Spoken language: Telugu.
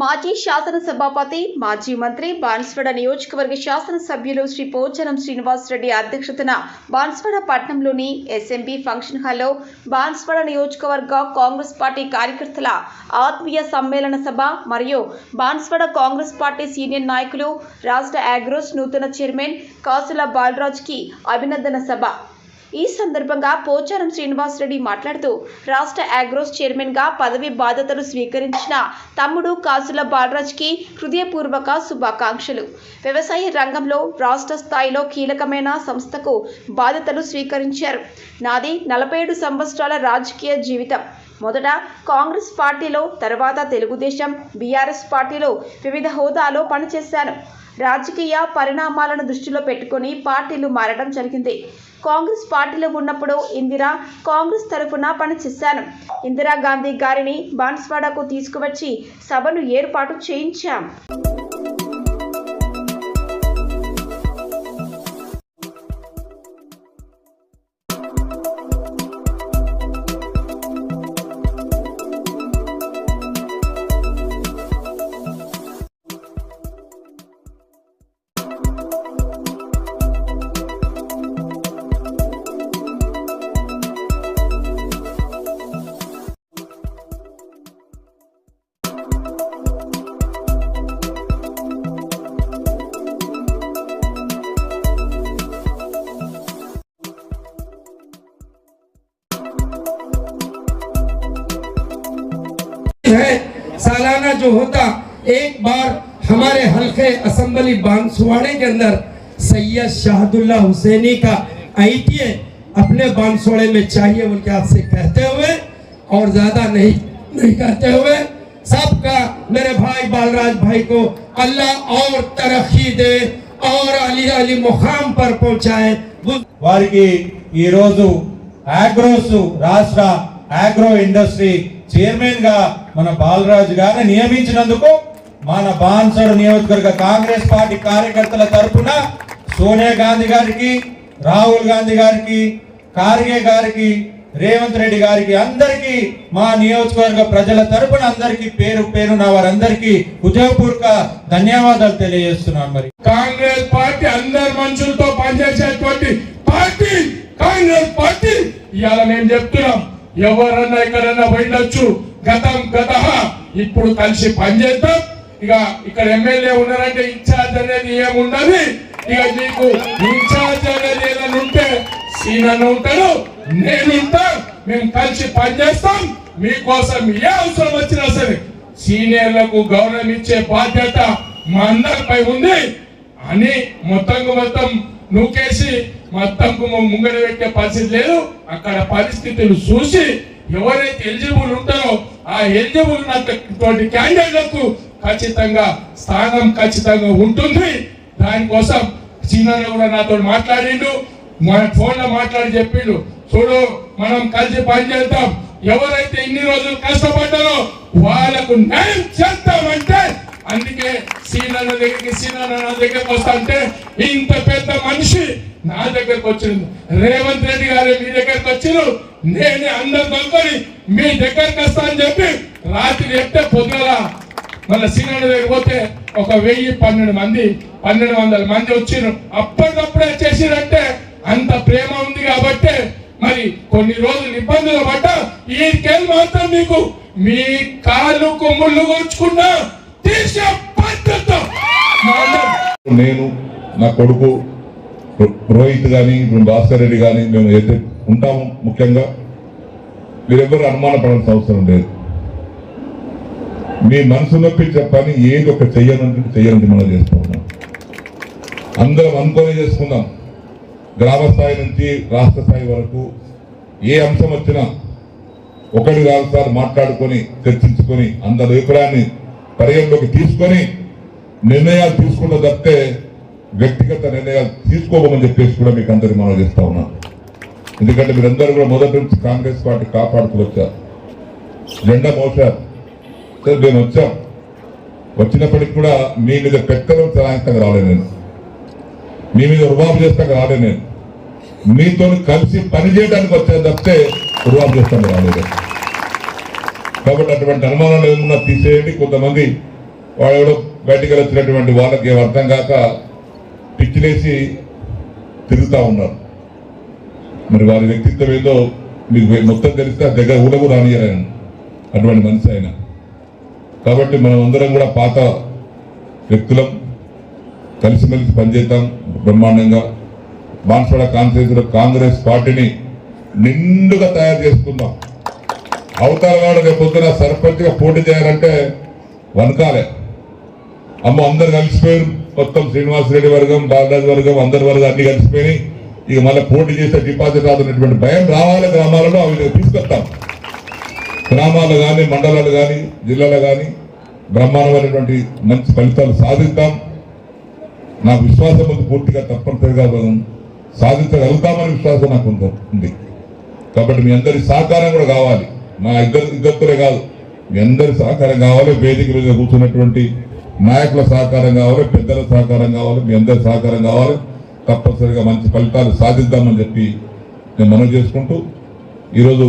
మాజీ శాసనసభాపతి మాజీ మంత్రి బాన్స్వాడ నియోజకవర్గ శాసనసభ్యులు శ్రీ పోచారం శ్రీనివాసరెడ్డి అధ్యక్షతన బాన్స్వాడ పట్టణంలోని ఎస్ఎంబి ఫంక్షన్ హాల్లో బాన్స్వాడ నియోజకవర్గ కాంగ్రెస్ పార్టీ కార్యకర్తల ఆత్మీయ సమ్మేళన సభ మరియు బాన్స్వాడ కాంగ్రెస్ పార్టీ సీనియర్ నాయకులు రాష్ట్ర అగ్రోస్ నూతన చైర్మన్ కాసుల బాలరాజ్కి అభినందన సభ. ఈ సందర్భంగా పోచారం శ్రీనివాసరెడ్డి మాట్లాడుతూ రాష్ట్ర అగ్రోస్ చైర్మన్గా పదవి బాధ్యతలు స్వీకరించిన తమ్ముడు కాసుల బాలరాజ్కి హృదయపూర్వక శుభాకాంక్షలు. వ్యవసాయ రంగంలో రాష్ట్ర స్థాయిలో కీలకమైన సంస్థకు బాధ్యతలు స్వీకరించారు. నాది నలభై ఏడు సంవత్సరాల రాజకీయ జీవితం. మొదట కాంగ్రెస్ పార్టీలో తర్వాత తెలుగుదేశం బీఆర్ఎస్ పార్టీలో వివిధ హోదాలో పనిచేశాను. రాజకీయ పరిణామాలను దృష్టిలో పెట్టుకొని పార్టీలు మారడం జరిగింది. కాంగ్రెస్ పార్టీలో ఉన్నప్పుడు ఇందిరా కాంగ్రెస్ తరఫున పనిచేశాను. ఇందిరాగాంధీ గారిని బాన్స్వాడకు తీసుకువచ్చి సభను ఏర్పాటు చేయించాం. है सालाना जो होता एक बार हमारे हल्के असम्बली बांसवाड़े के अंदर सैयद शाहदुल्ला हुसैनी का आईटीए अपने बांसवाड़े में चाहिए उनके आपसे कहते हुए और ज्यादा नहीं नहीं कहते हुए सबका मेरे भाई बालराज भाई को अल्लाह और तरक्की दे और अली अली मुकाम पर पहुंचाए वो వారికి ఈ రోజు ఆగ్రోస్ రాష్ట్ర ఆగ్రో ఇండస్ట్రీ చైర్మన్గా మన బాలరాజు గారిని నియమించినందుకు మన బాన్సర్ నియోజకవర్గ కాంగ్రెస్ పార్టీ కార్యకర్తల తరఫున సోనియా గాంధీ గారికి రాహుల్ గాంధీ గారికి కార్గే గారికి రేవంత్ రెడ్డి గారికి అందరికీ మా నియోజకవర్గ ప్రజల తరపున అందరికీ పేరు పేరున వారందరికీ హృదయపూర్వక ధన్యవాదాలు తెలియజేస్తున్నాను మరి. కాంగ్రెస్ పార్టీ అందరి మనుషులతో పనిచేసేటువంటి పార్టీ కాంగ్రెస్ పార్టీ. ఇవాళ మేము చెప్తున్నాం ఎవరన్నా ఎక్కడన్నా పోయిండొచ్చు గతం గత. ఇప్పుడు కలిసి పనిచేద్దాం ఇక ఇక్కడ ఎమ్మెల్యే ఉన్నారంటే ఇన్ఛార్జ్ అనేది ఏమున్నది ఇక మీకు ఇన్ఛార్జ్ అనేది ఏదైనా ఉంటే సీనన్న ఉంటాడు నేనుంటా మేము కలిసి పనిచేస్తాం మీకోసం ఏ అవసరం వచ్చినా సరే సీనియర్లకు గౌరవం ఇచ్చే బాధ్యత మా అందరిపై ఉంది. అని మొత్తంగా మొత్తం నూకేసి మొత్తం ముంగడి పెట్టే పరిస్థితి లేదు. అక్కడ పరిస్థితులు చూసి ఎవరైతే ఎలిజిబుల్ ఉంటారో ఆ ఎలిజిబుల్ ఉన్నటువంటి క్యాండిడేట్లకు ఖచ్చితంగా స్థానం ఖచ్చితంగా ఉంటుంది. దానికోసం చీనాలో కూడా నాతో మాట్లాడిండు. మన ఫోన్లో మాట్లాడి చెప్పిండు. చూడు మనం కలిసి పనిచేద్దాం. ఎవరైతే ఇన్ని రోజులు కష్టపడ్డారో వాళ్ళకు న్యాయం చేస్తామంటే నాన్న దగ్గరికి సీనన్న నా దగ్గరకు వస్తా అంటే ఇంత పెద్ద మనిషి నా దగ్గరకు వచ్చింది రేవంత్ రెడ్డి గారు మీ దగ్గరకు వచ్చిన నేనే అందరు కనుకొని మీ దగ్గరకు వస్తా అని చెప్పి రాత్రి చెప్తే పొద్దున మళ్ళీ సీనన్న దగ్గర పోతే ఒక వెయ్యి పన్నెండు మంది పన్నెండు వందల మంది వచ్చిన అప్పటికప్పుడే చేసిరంటే అంత ప్రేమ ఉంది కాబట్టి మరి కొన్ని రోజులు ఇబ్బందులు పడ్డ. ఈకెళ్ళి మాత్రం మీకు మీ కాళ్ళు కొమ్ముళ్ళు కూర్చుకున్నా తీసే నేను నా కొడుకు రోహిత్ కానీ ఇప్పుడు భాస్కర్ రెడ్డి కానీ మేము అయితే ఉంటాము ముఖ్యంగా మీరెవ్వరు అనుమానపడాల్సిన అవసరం లేదు. మీ మనసు నొప్పి చెప్పని ఏది ఒక చెయ్యనంటే చెయ్యనంటే మనం చేసుకుంటున్నాం. అందరం అనుకొని చేసుకుందాం. గ్రామ స్థాయి నుంచి రాష్ట్ర స్థాయి వరకు ఏ అంశం వచ్చినా ఒకటి కాదు సార్ మాట్లాడుకొని చర్చించుకొని అందరి అభిప్రాయాన్ని పరిగణలోకి తీసుకొని నిర్ణయాలు తీసుకున్న తప్పితే వ్యక్తిగత నిర్ణయాలు తీసుకోమని చెప్పేసి కూడా మీకు అందరికి మనం చేస్తా ఉన్నాను ఎందుకంటే మీరందరూ కూడా మొదటి నుంచి కాంగ్రెస్ పార్టీ కాపాడుతూ వచ్చారు. జెండా మోసారు సరే మేము వచ్చాం. వచ్చినప్పటికి కూడా మీ మీద పెత్తనం చలాయిస్తంగా రాలేదు నేను. మీ మీద రుబాబు చేస్తాక రాలేదు నేను. మీతో కలిసి పనిచేయడానికి వచ్చే వచ్చాను తప్పితే రుబాబు చేస్తాను రాలేదు. కాబట్టి అటువంటి అనుమానాలు ఏమన్నా తీసేయండి. కొంతమంది వాడు ఎవడో బయటకు వచ్చినటువంటి వాళ్ళకి అర్థం కాక పిచ్చిలేసి తిరుగుతూ ఉన్నారు. మరి వారి వ్యక్తిత్వం ఏదో మీకు మొత్తం తెలిస్తే దగ్గర కూడా కూడా రానియరాయన అటువంటి మనిషి ఆయన. కాబట్టి మనం అందరం కూడా పాత వ్యక్తులం కలిసిమెలిసి పనిచేద్దాం బ్రహ్మాండంగా. బాన్స్వాడ కాన్స్టిట్యూన్సీలో కాంగ్రెస్ పార్టీని నిండుగా తయారు చేసుకుందాం. అవతారవాడు రేపు పొద్దున సర్పంచ్గా పోటీ చేయాలంటే వనకాలే. అమ్మ అందరు కలిసిపోయారు. మొత్తం శ్రీనివాసరెడ్డి వర్గం బాలరాజు వర్గం అందరి వర్గం అన్ని కలిసిపోయినాయి. ఇక మళ్ళీ పోటీ చేసే డిపాజిట్ రాదున్నటువంటి భయం రావాలి గ్రామాలలో అవి తీసుకొస్తాం గ్రామాలు కానీ మండలాలు కానీ జిల్లాలు కానీ బ్రహ్మాండమైనటువంటి మంచి ఫలితాలు సాధిద్దాం. నాకు విశ్వాసం ఉంది పూర్తిగా తప్పనిసరిగా మనం సాధించగలుగుతామని విశ్వాసం నాకు ఉంది- ఉంది. కాబట్టి మీ అందరి సహకారం కూడా కావాలి. మా ఇద్దరు ఇద్దరితోనే కాదు. మీ అందరి సహకారం కావాలి వేదిక మీద కూర్చున్నటువంటి నాయకుల సహకారం కావాలి పెద్దల సహకారం కావాలి మీ అందరి సహకారం కావాలి. తప్పనిసరిగా మంచి ఫలితాలు సాధిద్దామని చెప్పి నేను మనం చేసుకుంటూ ఈరోజు